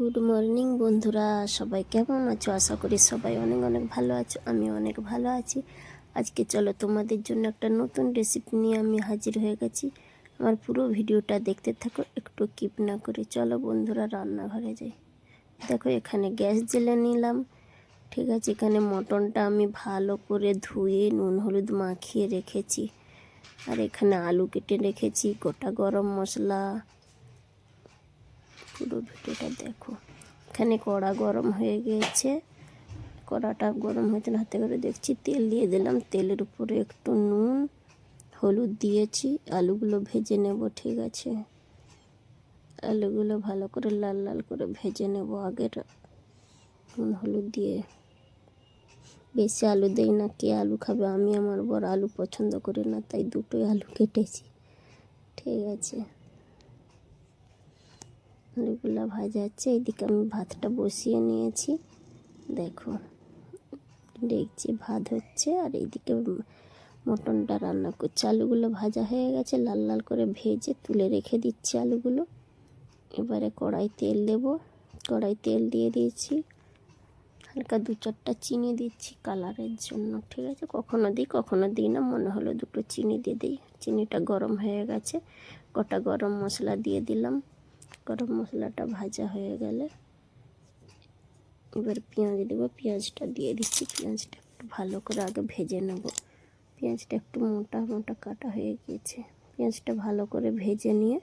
Good morning বন্ধুরা, সবাই কেমন আছো? আশা করি সবাই অনেক অনেক ভালো আছো আমি অনেক ভালো আছি। আজকে চলো তোমাদের জন্য একটা নতুন রেসিপি নিয়ে আমি হাজির হয়ে গেছি। আমার পুরো ভিডিওটা দেখতে থাকো, একটু কিপ না করে। চলো বন্ধুরা, রান্নাঘরে যাই। দেখো, এখানে গ্যাস জেলে নিলাম। ঠিক আছে, এখানে মটনটা আমি ভালো করে ধুয়ে নুন, হলুদ মাখিয়ে রেখেছি। আর এখানে আলু কেটে রেখেছি, গোটা গরম মশলা। পুরো ভিডিওটা দেখো। এখানে কড়া গরম হয়ে গিয়েছে কড়াটা গরম হয়েছে হাতে করে দেখছি তেল দিয়ে দিলাম। তেলের উপরে একটু নুন, হলুদ দিয়েছি। আলুগুলো ভেজে নেব, ঠিক আছে? আলুগুলো ভালো করে লাল লাল করে ভেজে নেব আগের নুন, হলুদ দিয়ে। বেশি আলু দেই না, কে আলু খাবে? আমি আমার বড় আলু পছন্দ করি না, তাই দুটোই আলু কেটেছি। ঠিক আছে? আলুগুলো ভাজা হচ্ছে। এইদিকে আমি ভাতটা বসিয়ে নিয়েছি। দেখো, দেখছি ভাত হচ্ছে আর এইদিকে মটনটা রান্না করছি। আলুগুলো ভাজা হয়ে গেছে, লাল লাল করে ভেজে তুলে রেখে দিচ্ছি আলুগুলো। এবারে কড়াই তেল দেব। কড়াই তেল দিয়ে দিয়েছি। হালকা দু চারটা চিনি দিচ্ছি কালারের জন্য, ঠিক আছে? কখনো দিই কখনো দিই না। মনে হলো দুটো চিনি দিয়ে দিই। চিনিটা গরম হয়ে গেছে। গোটা গরম মশলা দিয়ে দিলাম। গরম মশলাটা ভাজা হয়ে গেলে এবার পেঁয়াজ দেবো, পেঁয়াজটা দিয়ে দিচ্ছি, পেঁয়াজটা একটু ভালো করে আগে ভেজে নেব। পেঁয়াজটা একটু মোটা মোটা কাটা হয়ে গিয়েছে। পেঁয়াজটা ভালো করে ভেজে নিয়ে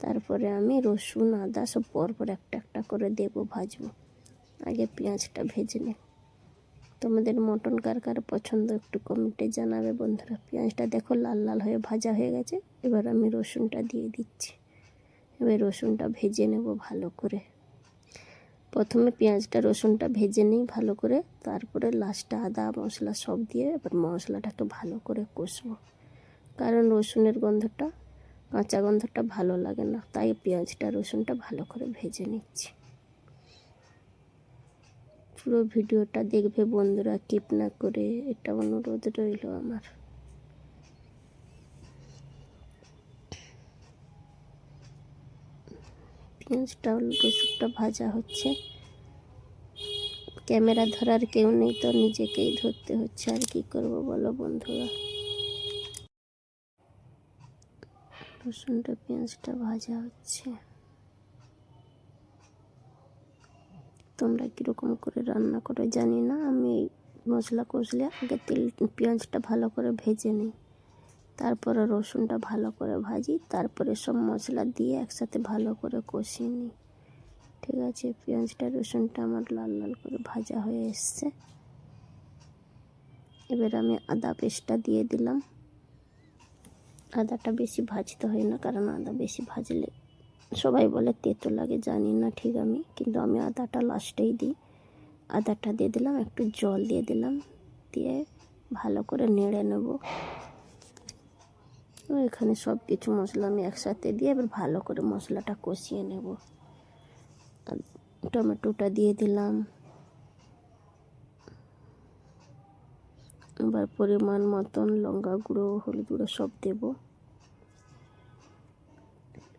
তারপরে আমি রসুন, আদা সব পরপর একটা একটা করে দেবো, ভাজবো। আগে পেঁয়াজটা ভেজে নে তোমাদের মটন কার কার পছন্দ একটু কমেন্টে জানাবে বন্ধুরা। পেঁয়াজটা দেখো লাল লাল হয়ে ভাজা হয়ে গেছে। এবার আমি রসুনটা দিয়ে দিচ্ছি। এবার রসুনটা ভেজে নেব ভালো করে। প্রথমে পেঁয়াজটা, রসুনটা ভেজে নিই ভালো করে। তারপরে লাস্টে আদা, মশলা সব দিয়ে এবার মশলাটা মশলাটাকে ভালো করে কষবো। কারণ রসুনের গন্ধটা, কাঁচা গন্ধটা ভালো লাগে না। তাই পেঁয়াজটা, রসুনটা ভালো করে ভেজে নিচ্ছি। পুরো ভিডিওটা দেখবে বন্ধুরা, কিপ না করে। এটা অনুরোধ রইল আমার। পেঁয়াজটা রসুনটা ভাজা হচ্ছে। ক্যামেরা ধরার কেউ নেই তো নিজেকেই ধরতে হচ্ছে। আর কি করব বলো বন্ধুরা? রসুনটা, পেঁয়াজটা ভাজা হচ্ছে। তোমরা কীরকম করে রান্না করে জানি না। আমি মশলা কষলে আগে তেল, পেঁয়াজটা ভালো করে ভেজে নিই। তারপরে রসুনটা ভালো করে ভাজি, তারপরে সব মশলা দিয়ে একসাথে ভালো করে কষিয়ে নিই। ঠিক আছে? পেঁয়াজটা, রসুনটা আমার লাল লাল করে ভাজা হয়ে এসছে। এবার আমি আদা পেস্টটা দিয়ে দিলাম। আদাটা বেশি ভাজতে হয় না, কারণ আদা বেশি ভাজলে সবাই বলে তেতো লাগে, জানি না ঠিক আমি, কিন্তু আমি আদাটা লাস্টেই দিই। আদাটা দিয়ে দিলাম, একটু জল দিয়ে দিলাম, দিয়ে ভালো করে নেড়ে নেব। এখানে সব কিছু মশলা আমি একসাথে দিয়ে এবার ভালো করে মশলাটা কষিয়ে নেব। টমেটোটা দিয়ে দিলাম। এবার পরিমাণ মতন লঙ্কা গুঁড়ো, হলুদ গুঁড়ো সব দেবো।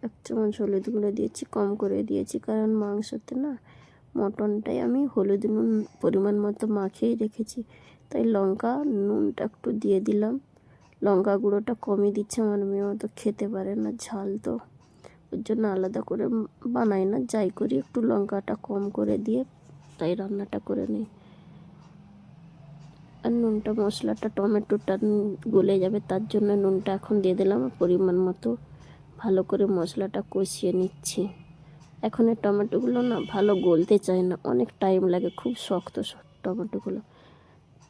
এক চামচ হলুদ গুঁড়ো দিয়েছি, কম করে দিয়েছি কারণ মাংসতে না মটনটাই আমি হলুদ নুন পরিমাণ মতো মাখিয়েই রেখেছি। তাই লঙ্কা নুনটা একটু দিয়ে দিলাম। লঙ্কা গুঁড়োটা কমই দিচ্ছে, আমার মেয়ে তো খেতে পারে না, ঝাল তো। ওর জন্য আলাদা করে বানাই না, যাই করি, একটু লঙ্কাটা কম করে দিয়ে তাই রান্নাটা করে নিই। আর নুনটা, মশলাটা, টমেটোটা গলে যাবে, তার জন্য নুনটা এখন দিয়ে দিলাম, পরিমাণ মতো ভালো করে মশলাটা কষিয়ে নিচ্ছি। এখন এই টমেটোগুলো না ভালো গলতে চায় না, অনেক টাইম লাগে, খুব শক্ত টমেটোগুলো।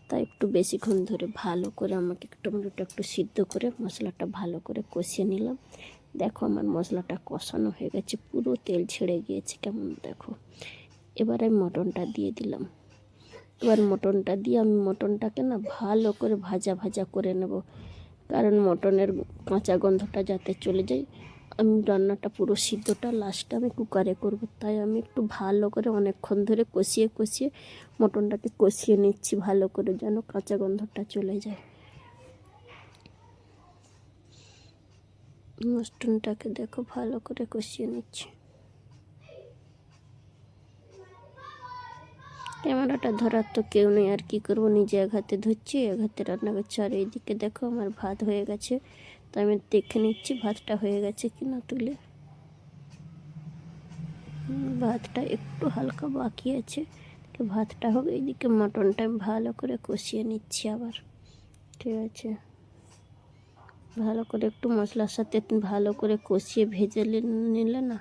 তাই একটু বেশিক্ষণ ধরে ভালো করে আমাকে টমেটোটা একটু সিদ্ধ করে, মশলাটা ভালো করে কষিয়ে নিলাম। দেখো আমার মশলাটা কষানো হয়ে গেছে, পুরো তেল ছেড়ে গিয়েছে, কেমন দেখো। এবার আমি মটনটা দিয়ে দিলাম। এবার মটনটা দিয়ে আমি মটনটাকে না ভালো করে ভাজা ভাজা করে নেব। কারণ মটনের কাঁচা গন্ধটা যাতে চলে যায় আমি রান্নাটা পুরো সিদ্ধটা লাস্টে আমি কুকারে করব। তাই আমি একটু ভালো করে অনেকক্ষণ ধরে কষিয়ে কষিয়ে মটনটাকে কষিয়ে নিচ্ছি ভালো করে যেন কাঁচা গন্ধটা চলে যায়। মটনটাকে দেখো ভালো করে কষিয়ে নিচ্ছি। ক্যামেরাটা ধরার তো কেউ নেই, আর কি করব? নিজে এক হাতে ধরছি, এক হাতে রান্না করছি, আর এইদিকে দেখো আমার ভাত হয়ে গেছে। তো আমি দেখে নিচ্ছি, ভাতটা হয়ে গেছে কি না তুলে ভাতটা একটু হালকা বাকি আছে। ভাতটা হোক এইদিকে মটনটা ভালো করে কষিয়ে নিচ্ছি আবার। ঠিক আছে। ভালো করে একটু মশলার সাথে ভালো করে কষিয়ে ভেজে নিলে না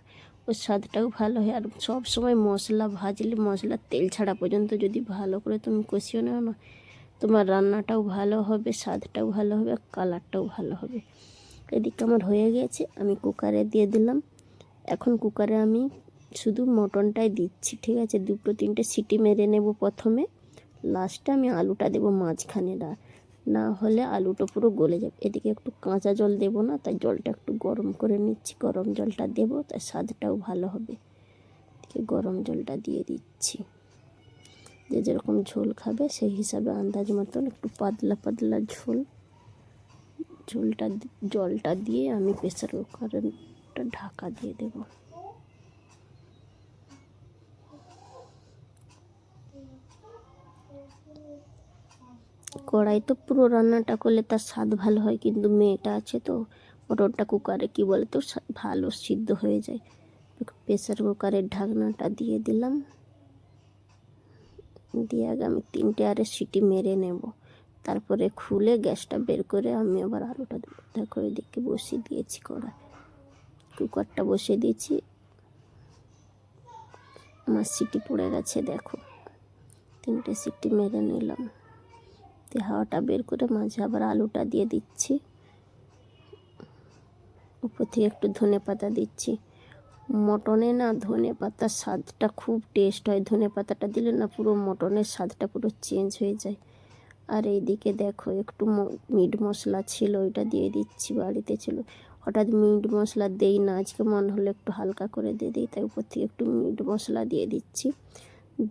ওর স্বাদটাও ভালো হয়। আর সব সময় মশলা ভাজলে মশলার তেল ছাড়া পর্যন্ত যদি ভালো করে তুমি কষিয়ে নাও না তোমার রান্নাটাও ভালো হবে, স্বাদটাও ভালো হবে কালারটাও ভালো হবে। এদিকে আমার হয়ে গেছে, আমি কুকারে দিয়ে দিলাম। এখন কুকারে আমি শুধু মটনটাই দিচ্ছি, ঠিক আছে? দুটো তিনটে সিটি মেরে নেব প্রথমে। লাস্টে আমি আলুটা দেবো মাঝখানে না না হলে আলুটা পুরো গলে যাবে। এদিকে একটু কাঁচা জল দেবো না, তাই জলটা একটু গরম করে নিচ্ছি। গরম জলটা দেবো, তাই স্বাদটাও ভালো হবে। গরম জলটা দিয়ে দিচ্ছি। যে যেরকম ঝোল খাবে, সেই হিসাবে আন্দাজ মতন একটু পাতলা পাতলা ঝোল। ঝোলটা জলটা দিয়ে আমি প্রেসার কুকারটা ঢাকা দিয়ে দেবো। কড়াই তো পুরো রান্নাটা করলে তার স্বাদ ভালো হয়, কিন্তু মেয়েটা আছে তো মটরটা কুকারে কি বলে তো ভালো সিদ্ধ হয়ে যায়। প্রেসার কুকারের ঢাকনাটা দিয়ে দিলাম। দিয়ে আগে আমি তিনটে আরে সিটি মেরে নেব। তারপরে খুলে গ্যাসটা বের করে আমি আবার আলুটা দেবো দেখো এদিকে বসিয়ে দিয়েছি কড়াই। কুকারটা বসিয়ে দিয়েছি। আমার সিটি পড়ে গেছে, দেখো। তিনটে সিটি মেরে নিলাম। দিয়ে হাওয়াটা বের করে মাঝে আবার আলুটা দিয়ে দিচ্ছি। উপর থেকে একটু ধনে পাতা দিচ্ছি। মটনে না ধনে পাতার স্বাদটা খুব টেস্ট হয়। ধনে পাতাটা দিলে না পুরো মটনের স্বাদটা পুরো চেঞ্জ হয়ে যায়। আর এইদিকে দেখো একটু মিট মশলা ছিল, ওইটা দিয়ে দিচ্ছি বাড়িতে ছিল। হঠাৎ মিট মশলা দেই না, আজকে মন হলো একটু হালকা করে দিয়ে দিই, তাই উপর থেকে একটু মিট মশলা দিয়ে দিচ্ছি।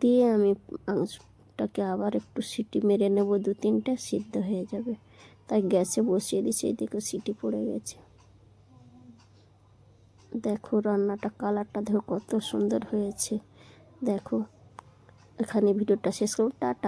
দিয়ে আমি মাংসটাকে আবার একটু সিটি মেরে নেব দু তিনটে সিদ্ধ হয়ে যাবে। তাই গ্যাসে বসিয়ে দিচ্ছি, এদিকে সিটি পড়ে গেছে। দেখো রান্নাটা কালারটা দেখো কত সুন্দর হয়েছে। দেখো এখানে ভিডিওটা শেষ করুন টাটা।